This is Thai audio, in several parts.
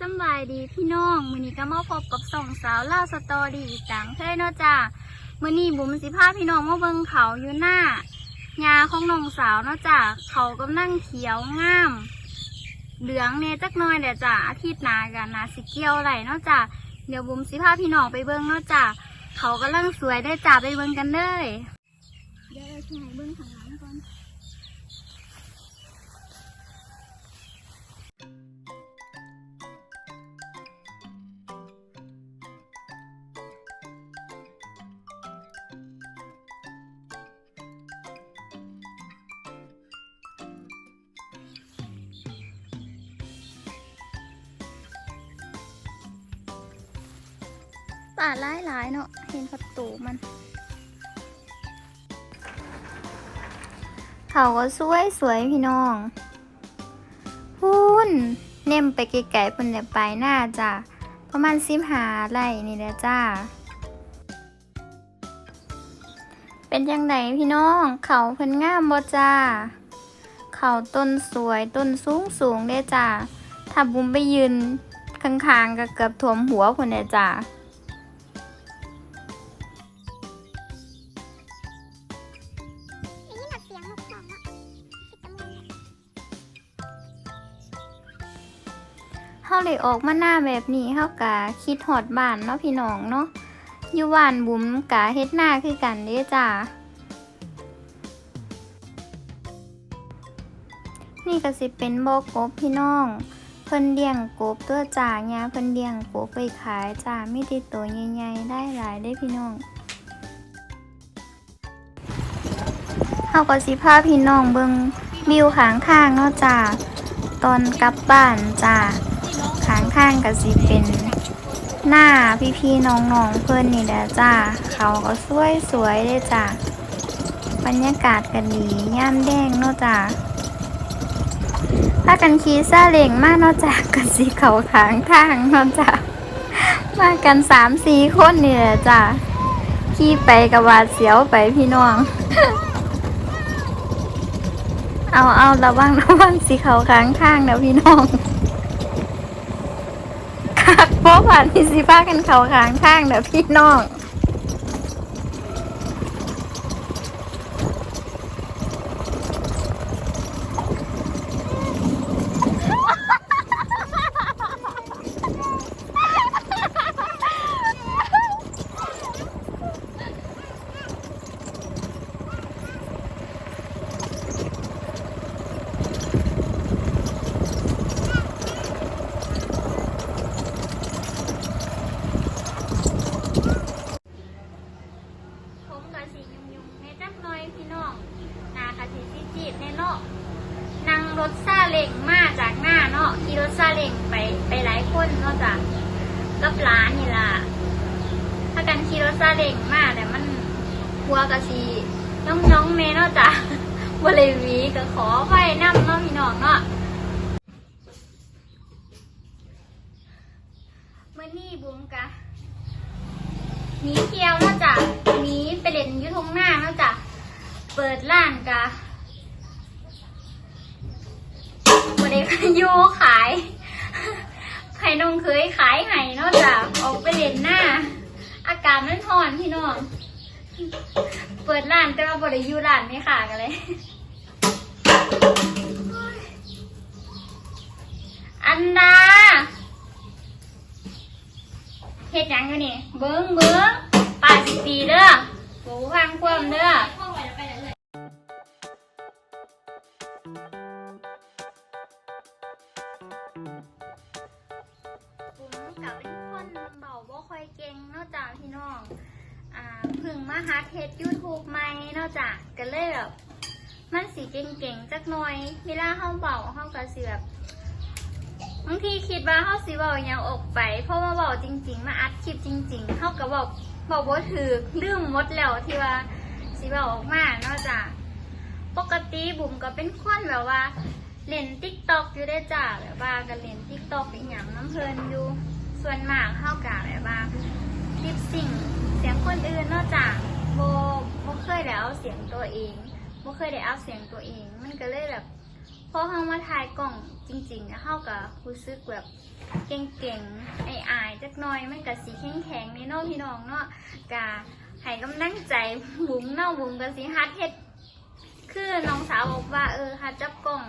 สบายดีพี่น้องมือนี้ก็มาพบกับสองสาวเล่าสตอรี่อีกจังเคยเนาะจ้ามือนี้บุ๋มสิพาพี่น้องมาเบิงเขาอยู่หน้ายาของน้องสาวเนาะจ้าเขากำลังเขียวงาม เหลืองเน่จักน่อยเดี๋ยวจ้าอาทิตย์หน้ากันนาสิเกี่ยวไหลเนาะจ้าเดี๋ยวบุ๋มสิพาพี่น้องไปเบิงเนาะจ้าเขากำลังสวยได้จ้าไปเบิงกันเลย ป่าหลายหลายๆเนาะเห็นประตูมันเขาก็สวยสวยพี่น้องพูนเน่มไปไกลๆพุ่นเดี๋ยวไปหน้าจ้ะประมาณสิบหาไร่นี่แหละจ้า เป็นยังไงพี่น้องเขาเพิ่นงามบ่จ้า เขาต้นสวยต้นสูงสูงๆเด้จ้าถ้าบุ้มไปยืนข้างๆก็เกือบท่วมหัวพุ่นเด้จ้า เฮาเลยออกมาหน้าแบบนี้เฮากะคิดฮอดบ้านเนาะพี่น้องเนาะอยู่บ้านบุ๋มกะเฮ็ดหน้าคือกันเด้จ้านี่ก็สิเป็นบอกบพี่น้อง เพิ่นเลี้ยงกบตัวจ่าญาเพิ่นเลี้ยงกบไปขายจ้ามีติดตัวใหญ่ๆได้หลายได้พี่น้องเฮาก็สิพาพี่น้องเบิงวิวขางทางเนาะจ้าตอนกลับบ้านจ้า ข้างก็สิเป็นหน้าพี่พี่ๆน้องๆเพื่อนนี่แหละจ้า เขาก็สวยสวยเลยจ้าบรรยากาศกันดีย่ามแดงเนาะจ้าถ้ากันขี่ซาเล้งมากเนาะจ้ากันสีเขาขางทางเนาะจ้ามากันสามสี่คนนี่แหละจ้าขี่ไปกับวาดเสียวไปพี่น้องเอาเอาระวังระวังสีเขาค้างข้างเดี๋ยวพี่น้อง กพ่อผ่านที่สีฟ้ากันเขาค้างข้างเดี๋ยวพี่น้อง ผมกับสียุ่งยุ่งๆในจักหน้อยพี่น้องหนากับสีซีจีด ในเนาะนั่งรถซาเล้งมาจากหน้าเนาะขี่รถซาเล้งไปไปหลายคนเนาะจ้ะกับร้านนี่ล่ะ ถ้ากันขี่รถซาเล้งมาแต่มันหัวกับสีน้องน้องเมเนาะจ้ะบริวีก็ขอไว้น้ำเนาะพี่น้องเนาะเมื่อนี่บุ้มกะหนีเที่ยวเนาะจ้ะหนีไปเล่นยุทงหน้าเนาะจ้ะเปิดร้านกะ บริการโยขายไข่นงเคยขายไห่เนาะจ้ะออกไปเล่นหน้า อากาศมันร้อนพี่น้อง เปิดร้านแต่ว่าบริยูร้านไม่ขากันเลย อันดาเฮ็ดยังอยู่นี่ เบิ้งเบิ้งป่าสิปีเด้อปูพังความเด้อ นอกจากพี่น้องอ่าเพึ่งมาหาเทสยูทูบใหมเนอกจากก็เลยแบบมันสีเก่งๆจักหน่อยเวลาเฮาเบาเฮาก็สิแบบบางทีคิดว่าเขาสิเว้าหยังออกไป เพราะว่าเว้าจริง ๆ มาอัดคลิปจริง ๆเขาก็บอกบอกว่าถือลืมมดแล้วที่ว่าสิเว้าออกมานอกจากปกติบุ๋มก็เป็นคนแบบว่าเล่นติ๊กต็อกอยู่ได้จ้าแบบว่าก็เล่นติ๊กต็อกเป็นอย่างน้ำเพลินอยู่ส่วนมากเข้ากะแบบว่า ลิปซิงเสียงคนอื่นนอกจากโบโบเคยแล้วเสียงตัวเองโบเคยได้เอาเสียงตัวเอง มันก็เลยแบบพอเฮามาถ่ายกล่องจริงๆเนี่ยเฮาก็รู้สึกแบบเก่งๆอายจักน่อยมันก็สิแข็งๆในเนาะพี่น้องเนาะก็ให้กำลังใจบุ๋มเน่าบุ๋มก็สิฮัดเฮ็ดคือน้องสาวบอกว่าเออฮัดจับกล่อง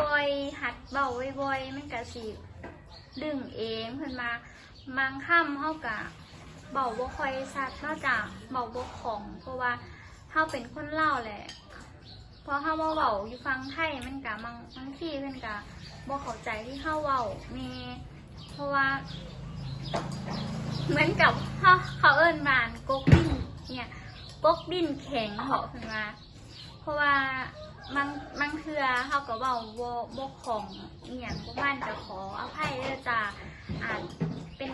บ่อยๆ หัดเบาบ่อยๆมันก็สิดึงเองเพิ่นมา บางค่ำเฮาก็เบาบ่ค่อยชัดนอกจากเบาบ่ของ เพราะว่าเฮาเป็นคนเล่าแหละพอเฮาเว้าเว้าอยู่ฟังไทยมันก็บางบางทีเพิ่นก็บ่เข้าใจที่เฮาเว้าม่เพราะว่า เหมือนกับเขาเขาเอิ้นบานกกดินเนี่ยกกดินแข็งเหาะขึ้นมาเพราะว่าบางบางเทือเขาก็เว้าบ่บ่ของอหย่างพวกมันก็ขออภัยเด้อจ้าอาจ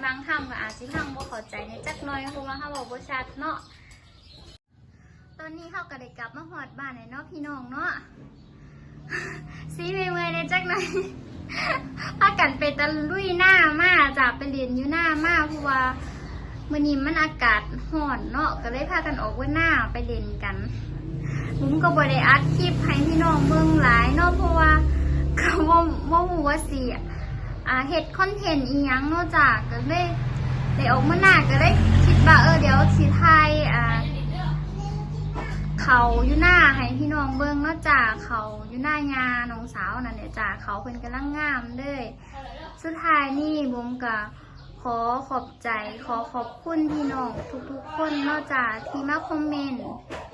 บางคำก็อาจสิฟังบ่เข้าใจในจักหน่อยเพราะว่าเขาบอกบ่ชัดเนาะตอนนี้เขาก็ได้กลับมาหอดบ้านแล้วเนาะพี่น้องเนาะซีเมื่ยๆในจักหน่อยพากันไปตะลุยหน้ามาจากไปเรียนอยู่หน้ามาเพราะว่ามื่อนี้มันอากาศร้อนเนาะก็เลยพากันออกไว้หน้าไปเล่นกันผมก็บ่ได้อัดคลิปให้พี่น้องเบิ่งหลายเนาะเพราะว่าก็บ่บ่ฮู้ว่าสิ อ่าเฮ็ดคอนเทนต์อีหยังนาะจ้ะก็เลยได้ออกมาหน้าก็เลยคิดว่าเออเดี๋ยวสิถ่ายอ่าเขาอยู่หน้าให้พี่น้องเบิ่งนาะจ้าเขาอยู่หน้ายาน้องสาวนั่นแหละจ้าเขาเพิ่นกำลังงามเลยสุดท้ายนี่บุ๋มก็ขอขอบใจขอขอบคุณพี่น้องทุกๆคนนาะจ้าที่มาคอมเมนต์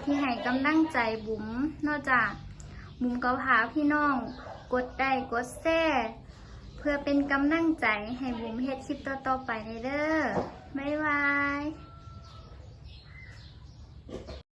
ที่ให้กำลังใจบุ๋มนาะจ้าบุ๋มก็พาพี่น้อง กดได้กดแซ่ พื่อเป็นกำลังใจให้บุ๋มเฮ็ดคลิปต่อๆไปในเด้อบ๊ายบาย